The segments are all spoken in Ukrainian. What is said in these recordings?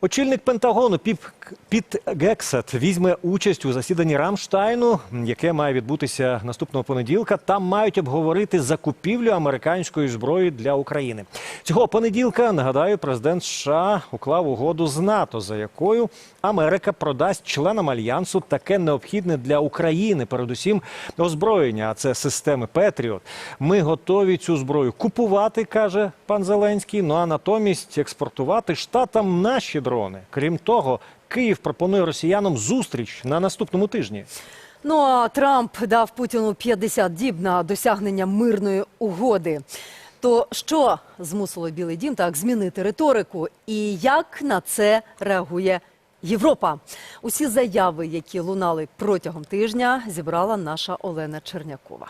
Очільник Пентагону Піт Гексет візьме участь у засіданні Рамштайну, яке має відбутися наступного понеділка. Там мають обговорити закупівлю американської зброї для України. Цього понеділка нагадаю, президент США уклав угоду з НАТО, за якою Америка продасть членам альянсу таке необхідне для України, передусім озброєння. А це системи Петріот. Ми готові цю зброю купувати, каже пан Зеленський. Ну а натомість експортувати штатам наші дрони. Крім того, Київ пропонує росіянам зустріч на наступному тижні. Ну а Трамп дав Путіну 50 діб на досягнення мирної угоди. То що змусило Білий Дім так змінити риторику, і як на це реагує Європа? Усі заяви, які лунали протягом тижня, зібрала наша Олена Чернякова.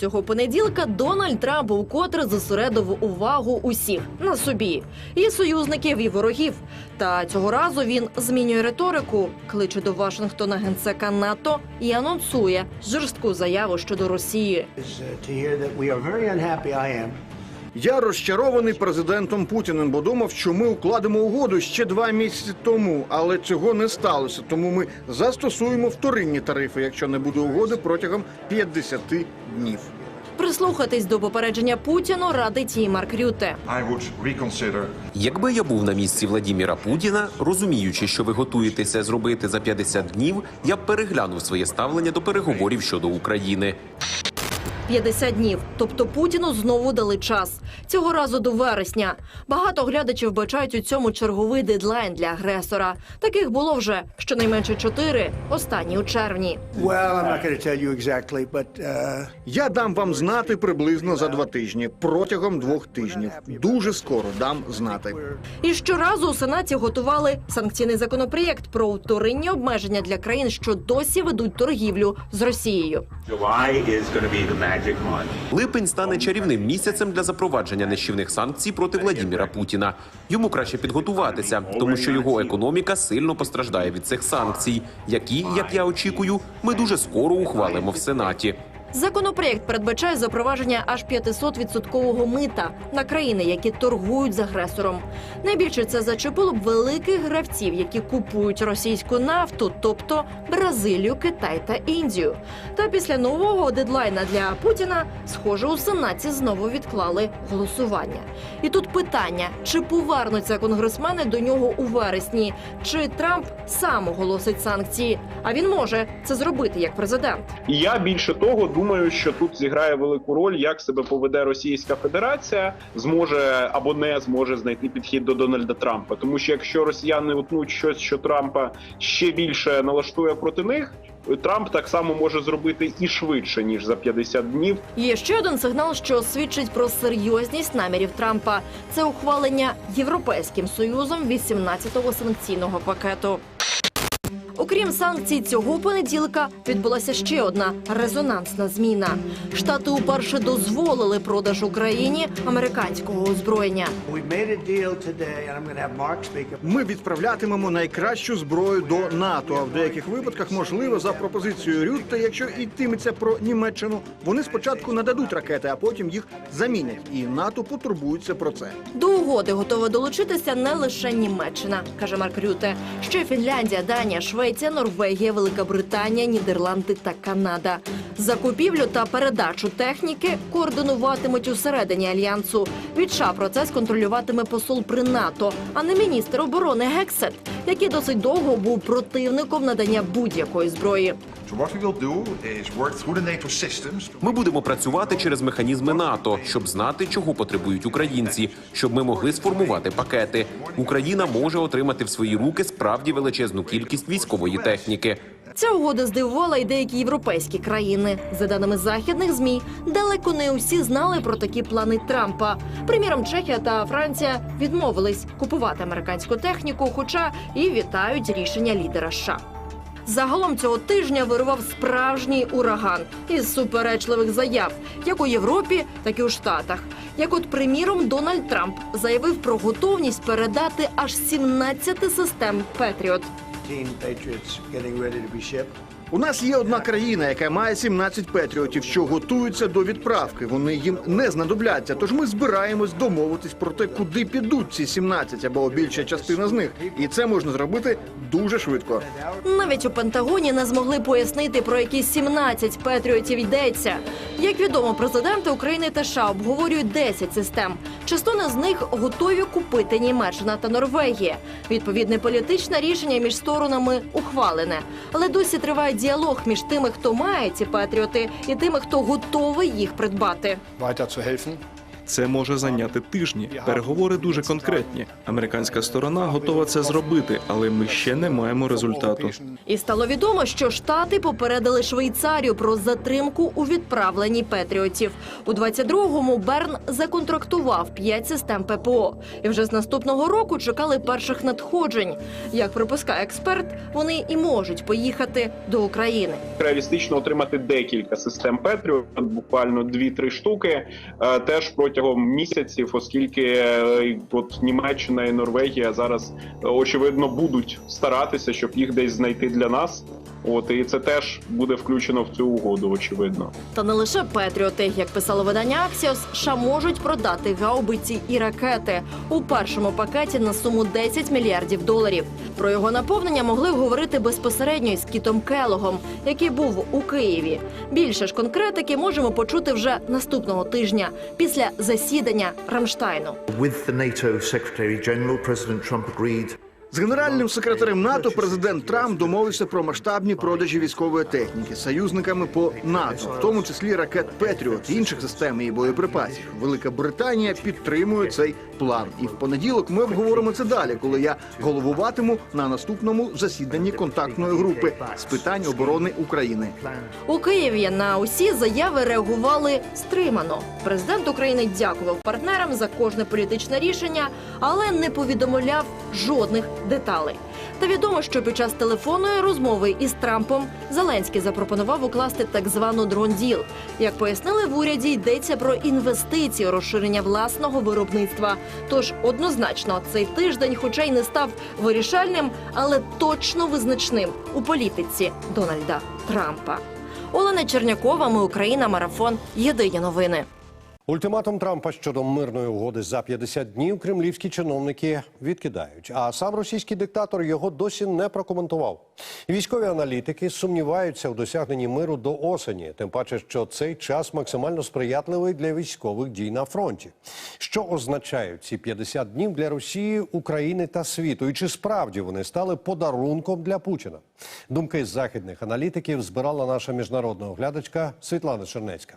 Цього понеділка Дональд Трамп укотре зосередив увагу усіх на собі і союзників, і ворогів. Та цього разу він змінює риторику, кличе до Вашингтона генсека НАТО і анонсує жорстку заяву щодо Росії. uh. Я розчарований президентом Путіним, бо думав, що ми укладемо угоду ще два місяці тому, але цього не сталося. Тому ми застосуємо вторинні тарифи, якщо не буде угоди протягом 50 днів. Прислухатись до попередження Путіну радить і Марк Рюте. Якби я був на місці Владіміра Путіна, розуміючи, що ви готуєтеся зробити за 50 днів, я б переглянув своє ставлення до переговорів щодо України. 50 днів. Тобто Путіну знову дали час. Цього разу до вересня. Багато глядачів бачають у цьому черговий дедлайн для агресора. Таких було вже щонайменше чотири. Останні у червні. Exactly, but uh, Я дам вам знати приблизно за два тижні, протягом двох тижнів. Дуже скоро дам знати. І щоразу у сенаті готували санкційний законопроєкт про вторинні обмеження для країн, що досі ведуть торгівлю з Росією. July is going to be the. Липень стане чарівним місяцем для запровадження нищівних санкцій проти Владіміра Путіна. Йому краще підготуватися, тому що його економіка сильно постраждає від цих санкцій, які, як я очікую, ми дуже скоро ухвалимо в Сенаті. Законопроєкт передбачає запровадження аж 500-відсоткового мита на країни, які торгують з агресором. Найбільше це зачепило б великих гравців, які купують російську нафту, тобто Бразилію, Китай та Індію. Та після нового дедлайна для Путіна, схоже, у сенаті знову відклали голосування. І тут питання: чи повернуться конгресмени до нього у вересні, чи Трамп сам оголосить санкції? А він може це зробити як президент. Я більше того думаю, що тут зіграє велику роль, як себе поведе Російська Федерація, зможе або не зможе знайти підхід до Дональда Трампа. Тому що якщо росіяни утнуть щось, що Трампа ще більше налаштує проти них, Трамп так само може зробити і швидше ніж за 50 днів. Є ще один сигнал, що свідчить про серйозність намірів Трампа. Це ухвалення Європейським союзом 18-го санкційного пакету. Окрім санкцій, цього понеділка відбулася ще одна резонансна зміна. Штати уперше дозволили продаж Україні американського озброєння. Ми відправлятимемо найкращу зброю до НАТО. А в деяких випадках, можливо, за пропозицією Рютте, якщо йтиметься про Німеччину, вони спочатку нададуть ракети, а потім їх замінять. І НАТО потурбується про це. До угоди готова долучитися не лише Німеччина, каже Марк Рюте. Ще Фінляндія, Данія, Швеція, Норвегія, Велика Британія, Нідерланди та Канада. Закупівлю та передачу техніки координуватимуть усередині альянсу. Від США процес контролюватиме посол при НАТО, а не міністр оборони Гексет, який досить довго був противником надання будь-якої зброї. So what we will do is work through the NATO systems. Ми будемо працювати через механізми НАТО, щоб знати, чого потребують українці, щоб ми могли сформувати пакети. Україна може отримати в свої руки справді величезну кількість військової техніки. Ця угода здивувала й деякі європейські країни. За даними західних змі, далеко не усі знали про такі плани Трампа. Приміром, Чехія та Франція відмовились купувати американську техніку, хоча і вітають рішення лідера США. Загалом цього тижня вирував справжній ураган із суперечливих заяв, як у Європі, так і у Штатах. Як, от, приміром, Дональд Трамп заявив про готовність передати аж 17 систем Петріот. 15 Patriots getting ready to be shipped. У нас є одна країна, яка має 17 патріотів, що готуються до відправки. Вони їм не знадобляться. Тож ми збираємось домовитись про те, куди підуть ці 17 або більша частина з них. І це можна зробити дуже швидко. Навіть у Пентагоні не змогли пояснити, про які 17 патріотів йдеться. Як відомо, президенти України та США обговорюють 10 систем. Частина з них готові купити Німеччина та Норвегія. Відповідне політичне рішення між сторонами ухвалене. Але досі триває діалог між тими, хто має ці патріоти, і тими, хто готовий їх придбати. Це може зайняти тижні. Переговори дуже конкретні. Американська сторона готова це зробити, але ми ще не маємо результату. І стало відомо, що штати попередили Швейцарію про затримку у відправленні патріотів. У 22-му Берн законтрактував 5 систем ППО. І вже з наступного року чекали перших надходжень. Як припускає експерт, вони і можуть поїхати до України. Реалістично отримати декілька систем Петріот, буквально 2-3 штуки, е, теж протягом місяців, оскільки е, от Німеччина і Норвегія зараз е, очевидно будуть старатися, щоб їх десь знайти для нас. От і це теж буде включено в цю угоду, очевидно. Та не лише патріоти, як писало видання Axios, США можуть продати гаубиці і ракети у першому пакеті на суму 10 мільярдів доларів. Про його наповнення могли говорити безпосередньо із Кітом Келогом, який був у Києві. Більше ж конкретики можемо почути вже наступного тижня після засідання Рамштайну. With the NATO Secretary General, President Trump agreed З генеральним секретарем НАТО президент Трамп домовився про масштабні продажі військової техніки союзниками по НАТО, в тому числі ракет Петріот, інших систем і боєприпасів. Велика Британія підтримує цей план. І в понеділок ми обговоримо це далі, коли я головуватиму на наступному засіданні контактної групи з питань оборони України. У Києві на усі заяви реагували стримано. Президент України дякував партнерам за кожне політичне рішення, але не повідомляв жодних деталей. Та відомо, що під час телефонної розмови із Трампом Зеленський запропонував укласти так звану дрон-діл. Як пояснили в уряді, йдеться про інвестиції, розширення власного виробництва. Тож однозначно цей тиждень, хоча й не став вирішальним, але точно визначним у політиці Дональда Трампа. Олена Чернякова, ми Україна, марафон. Єдині новини. Ультиматум Трампа щодо мирної угоди за 50 днів кремлівські чиновники відкидають. А сам російський диктатор його досі не прокоментував. Військові аналітики сумніваються у досягненні миру до осені, тим паче, що цей час максимально сприятливий для військових дій на фронті. Що означають ці 50 днів для Росії, України та світу? І чи справді вони стали подарунком для Путіна? Думки західних аналітиків збирала наша міжнародна оглядачка Світлана Чернецька.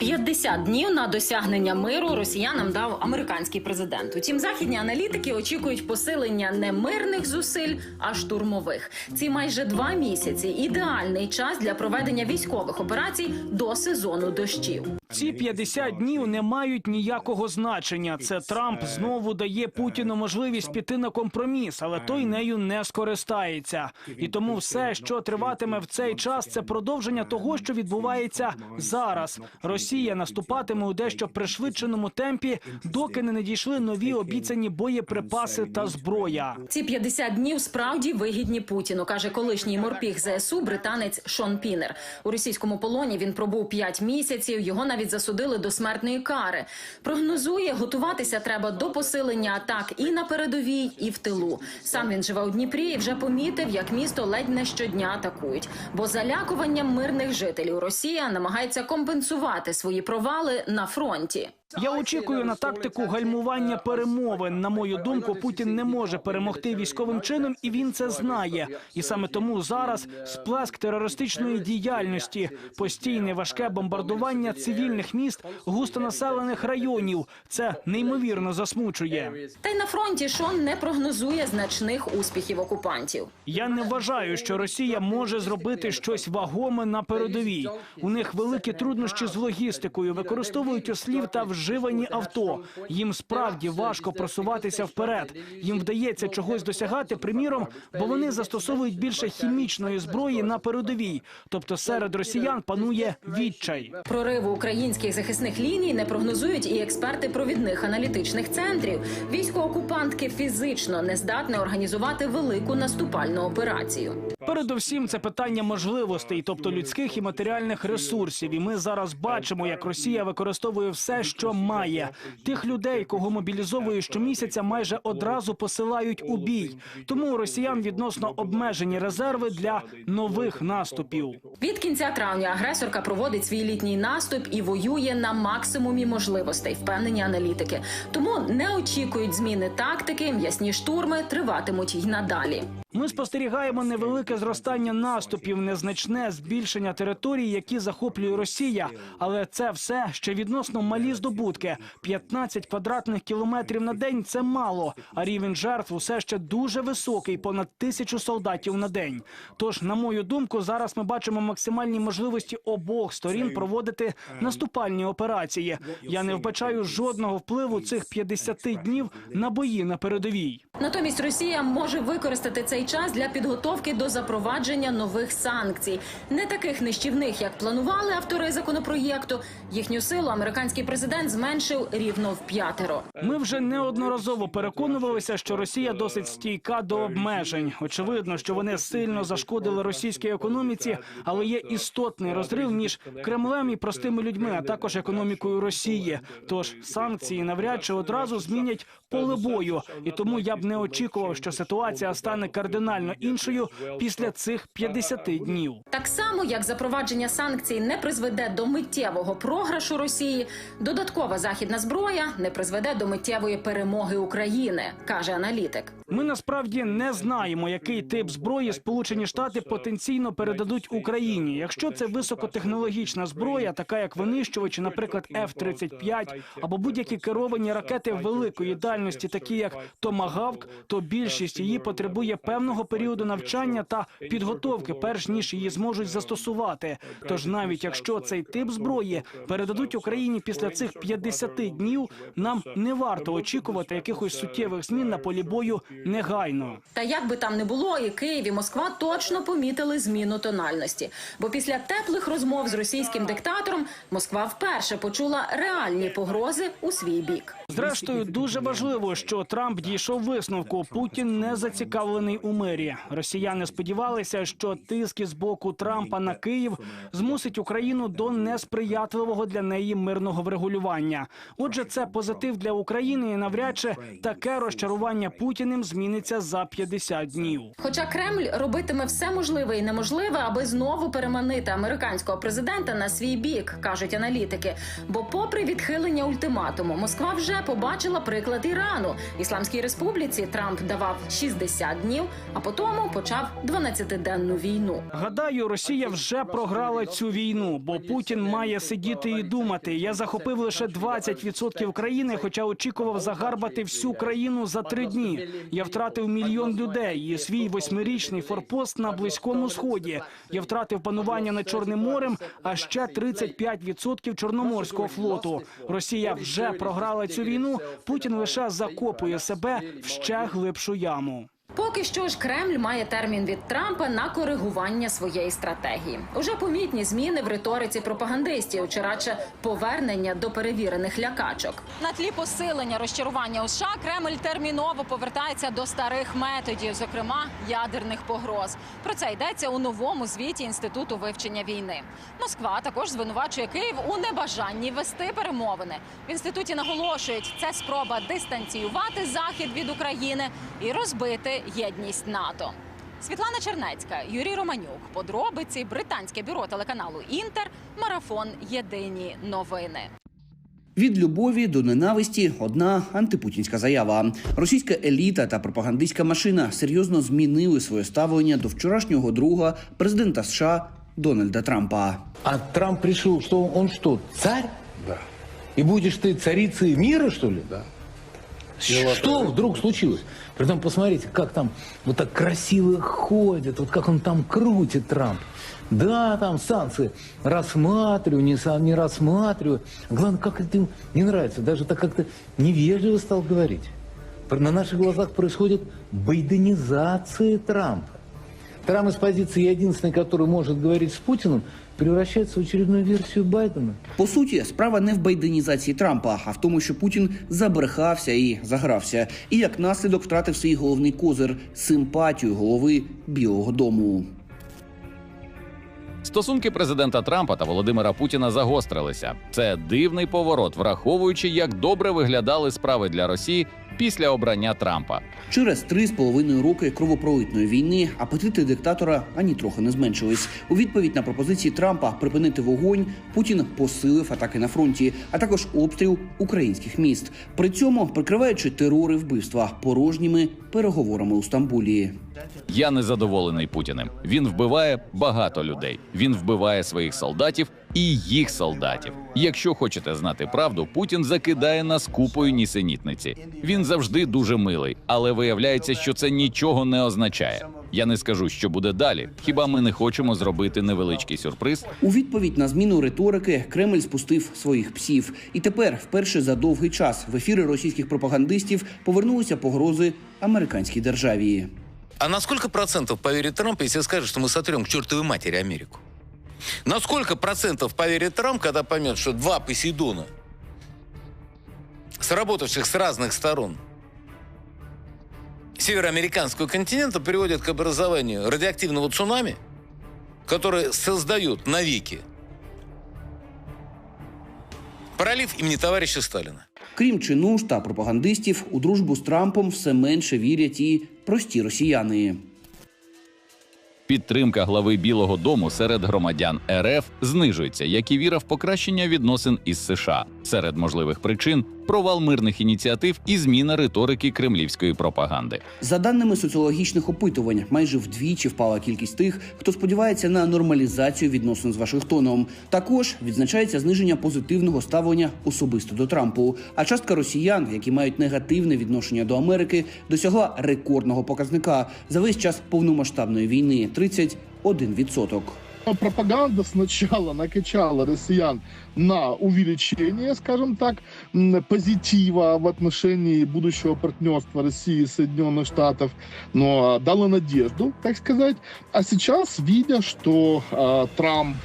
50 днів на досягнення миру росіянам дав американський президент. Утім, західні аналітики очікують посилення не мирних зусиль, а штурмових. Ці майже два місяці ідеальний час для проведення військових операцій до сезону дощів. Ці 50 днів не мають ніякого значення. Це Трамп знову дає Путіну можливість піти на компроміс, але той нею не скористається. І тому все, що триватиме в цей час, це продовження того, що відбувається зараз. Росія наступатиме у дещо пришвидшеному темпі, доки не надійшли нові обіцяні боєприпаси та зброя. Ці 50 днів справді вигідні Путіну, каже колишній морпіг ЗСУ британець Шон Пінер. У російському полоні він пробув 5 місяців. Його навіть засудили до смертної кари. Прогнозує, готуватися треба до посилення атак і на передовій, і в тилу. Сам він живе у Дніпрі і вже помітив, як місто ледь не щодня атакують. Бо залякуванням мирних жителів Росія намагається компенсувати свої провали на фронті. Я очікую на тактику гальмування перемовин. На мою думку, Путін не може перемогти військовим чином, і він це знає. І саме тому зараз сплеск терористичної діяльності, постійне важке бомбардування цивільних міст, густонаселених районів. Це неймовірно засмучує. Та й на фронті Шон не прогнозує значних успіхів окупантів. Я не вважаю, що Росія може зробити щось вагоме на передовій. У них великі труднощі з логістикою, використовують ослів та вживані авто. Їм справді важко просуватися вперед. Їм вдається чогось досягати, приміром, бо вони застосовують більше хімічної зброї на передовій. Тобто серед росіян панує відчай. Прориву українських захисних ліній не прогнозують і експерти провідних аналітичних центрів. Військо окупантки фізично не здатне організувати велику наступальну операцію. Передусім, це питання можливостей, тобто людських і матеріальних ресурсів. І ми зараз бачимо, як Росія використовує все, що має. Тих людей, кого мобілізовує щомісяця, майже одразу посилають у бій. Тому у росіян відносно обмежені резерви для нових наступів. Від кінця травня агресорка проводить свій літній наступ і воює на максимумі можливостей, впевнені аналітики. Тому не очікують зміни тактики. М'ясні штурми триватимуть й надалі. Ми спостерігаємо невелике зростання наступів, незначне збільшення територій, які захоплює Росія. Але це все ще відносно малі здобутки. 15 квадратних кілометрів на день це мало. А рівень жертв усе ще дуже високий, понад тисячу солдатів на день. Тож, на мою думку, зараз ми бачимо максимальні можливості обох сторін проводити наступальні операції. Я не вбачаю жодного впливу цих 50 днів на бої на передовій. Натомість Росія може використати цей час для підготовки до запровадження нових санкцій, не таких нищівних, як планували автори законопроєкту. Їхню силу американський президент зменшив рівно в п'ятеро. Ми вже неодноразово переконувалися, що Росія досить стійка до обмежень. Очевидно, що вони сильно зашкодили російській економіці, але є істотний розрив між Кремлем і простими людьми, а також економікою Росії. Тож санкції навряд чи одразу змінять поле бою, і тому я б не очікував, що ситуація стане кардинально іншою після цих 50 днів. Так само, як запровадження санкцій не призведе до миттєвого програшу Росії, додаткова західна зброя не призведе до миттєвої перемоги України, каже аналітик. Ми насправді не знаємо, який тип зброї Сполучені Штати потенційно передадуть Україні. Якщо це високотехнологічна зброя, така як винищувачі, наприклад, F-35, або будь-які керовані ракети великої дальності, такі як Томагавк, то більшість її потребує певного періоду навчання та підготовки, перш ніж її зможуть застосувати. Тож навіть якщо цей тип зброї передадуть Україні після цих 50 днів, нам не варто очікувати якихось суттєвих змін на полі бою негайно. Та як би там не було, і Київ і Москва точно помітили зміну тональності. Бо після теплих розмов з російським диктатором Москва вперше почула реальні погрози у свій бік. Зрештою, дуже важливо, що Трамп дійшов висновку. Путін не зацікавлений у мирі. Росіяни сподівалися, що тиск із боку Трампа на Київ змусить Україну до несприятливого для неї мирного врегулювання. Отже, це позитив для України, і навряд чи таке розчарування Путіним зміниться за 50 днів. Хоча Кремль робитиме все можливе і неможливе, аби знову переманити американського президента на свій бік, кажуть аналітики. Бо, попри відхилення ультиматуму, Москва вже побачила приклад Ірану. Ісламській республіці Трамп давав 60 днів, а потім почав 12-денну війну. Гадаю, Росія вже програла цю війну, бо Путін має сидіти і думати. Я захопив лише 20% країни, хоча очікував загарбати всю країну за три дні. Я втратив мільйон людей і свій восьмирічний форпост на близькому сході. Я втратив панування над Чорним морем, а ще 35% Чорноморського флоту. Росія вже програла цю війну. Путін лише закопує себе в ще глибшу яму. Поки що ж Кремль має термін від Трампа на коригування своєї стратегії. Уже помітні зміни в риториці пропагандистів, чи радше повернення до перевірених лякачок. На тлі посилення розчарування у США Кремль терміново повертається до старих методів, зокрема ядерних погроз. Про це йдеться у новому звіті інституту вивчення війни. Москва також звинувачує Київ у небажанні вести перемовини. В інституті наголошують, це спроба дистанціювати захід від України і розбити єдність НАТО. Світлана Чернецька, Юрій Романюк. Подробиці британське бюро телеканалу Інтер. Марафон Єдині новини. Від любові до ненависті одна антипутінська заява. Російська еліта та пропагандистська машина серйозно змінили своє ставлення до вчорашнього друга президента США Дональда Трампа. А Трамп решил, что он что, царь? Да. И будешь ты царицей мира, что ли? Да. Что вдруг случилось? Притом посмотрите, как там вот так красиво ходит, вот как он там крутит Трамп. Да, там санкции рассматриваю, не, не рассматриваю. Главное, как это им не нравится. Даже так как-то невежливо стал говорить. На наших глазах происходит байденизация Трампа. Трамп из позиции «я единственный, который может говорить с Путиным» превращается в очередную версию Байдена. По суті, справа не в байденізації Трампа, а в тому, що Путін забрехався і загрався, і як наслідок втратив свій головний козир симпатію голови Білого Дому. Стосунки президента Трампа та Володимира Путіна загострилися. Це дивний поворот, враховуючи, як добре виглядали справи для Росії після обрання Трампа. Через три з половиною роки кровопролитної війни апетити диктатора ані трохи не зменшились. У відповідь на пропозиції Трампа припинити вогонь Путін посилив атаки на фронті, а також обстріл українських міст. При цьому прикриваючи терори вбивства порожніми переговорами у Стамбулі. Я не задоволений Путіним. Він вбиває багато людей. Він вбиває своїх солдатів і їх солдатів. Якщо хочете знати правду, Путін закидає нас купою нісенітниці. Він завжди дуже милий, але виявляється, що це нічого не означає. Я не скажу, що буде далі. Хіба ми не хочемо зробити невеличкий сюрприз? У відповідь на зміну риторики Кремль спустив своїх псів, і тепер, вперше за довгий час, в ефіри російських пропагандистів повернулися погрози американській державі. А на сколько процентов поверит Трамп, если скажет, что мы сотрем к чертовой матери Америку? На сколько процентов поверит Трамп, когда поймет, что два Посейдона, сработавших с разных сторон североамериканского континента, приводят к образованию радиоактивного цунами, которое создает навеки пролив имени товарища Сталина? Крім чинуш та пропагандистів, у дружбу з Трампом все менше вірять і прості росіяни. Підтримка глави Білого Дому серед громадян РФ знижується, як і віра в покращення відносин із США. Серед можливих причин провал мирних ініціатив і зміна риторики кремлівської пропаганди. За даними соціологічних опитувань, майже вдвічі впала кількість тих, хто сподівається на нормалізацію відносин з Вашингтоном. Також відзначається зниження позитивного ставлення особисто до Трампу. А частка росіян, які мають негативне відношення до Америки, досягла рекордного показника за весь час повномасштабної війни 31%. Пропаганда сначала накачала россиян на увеличение, скажем так, позитива в отношении будущего партнерства России и Соединенных Штатов, но дала надежду, так сказать. А сейчас, видя, что э, Трамп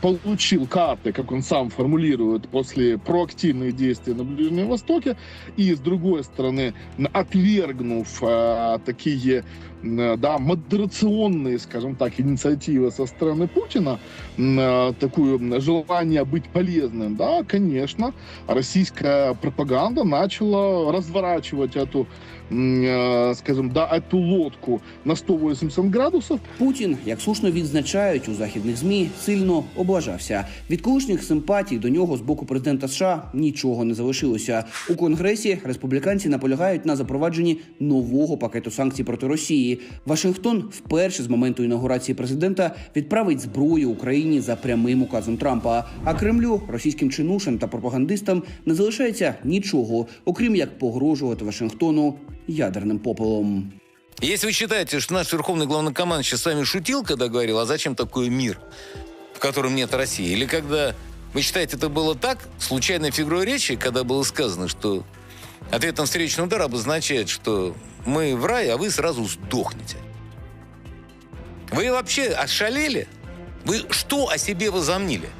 получил карты, как он сам формулирует, после проактивных действий на Ближнем Востоке, и, с другой стороны, отвергнув э, такие да, модерационные, скажем так, инициативы со стороны Путина, э, такое желание быть полезным, да, конечно, российская пропаганда начала разворачивать эту, э, скажем, да, эту лодку на 180 градусов, Путін, як слушно відзначають у західних змі, сильно облажався. Від колишніх симпатій до нього з боку президента США нічого не залишилося. У конгресі республіканці наполягають на запровадженні нового пакету санкцій проти Росії. Вашингтон вперше з моменту інаугурації президента відправить зброю Україні за прямим указом Трампа. А Кремлю, російським чинушам та пропагандистам не залишається нічого, окрім як погрожувати Вашингтону ядерним попелом. Если вы считаете, что наш верховный главнокомандующий с вами шутил, когда говорил, а зачем такой мир, в котором нет России? Или когда вы считаете, это было так, случайной фигурой речи, когда было сказано, что ответ на встречный удар обозначает, что мы в рай, а вы сразу сдохнете? Вы вообще ошалели? Вы что о себе возомнили?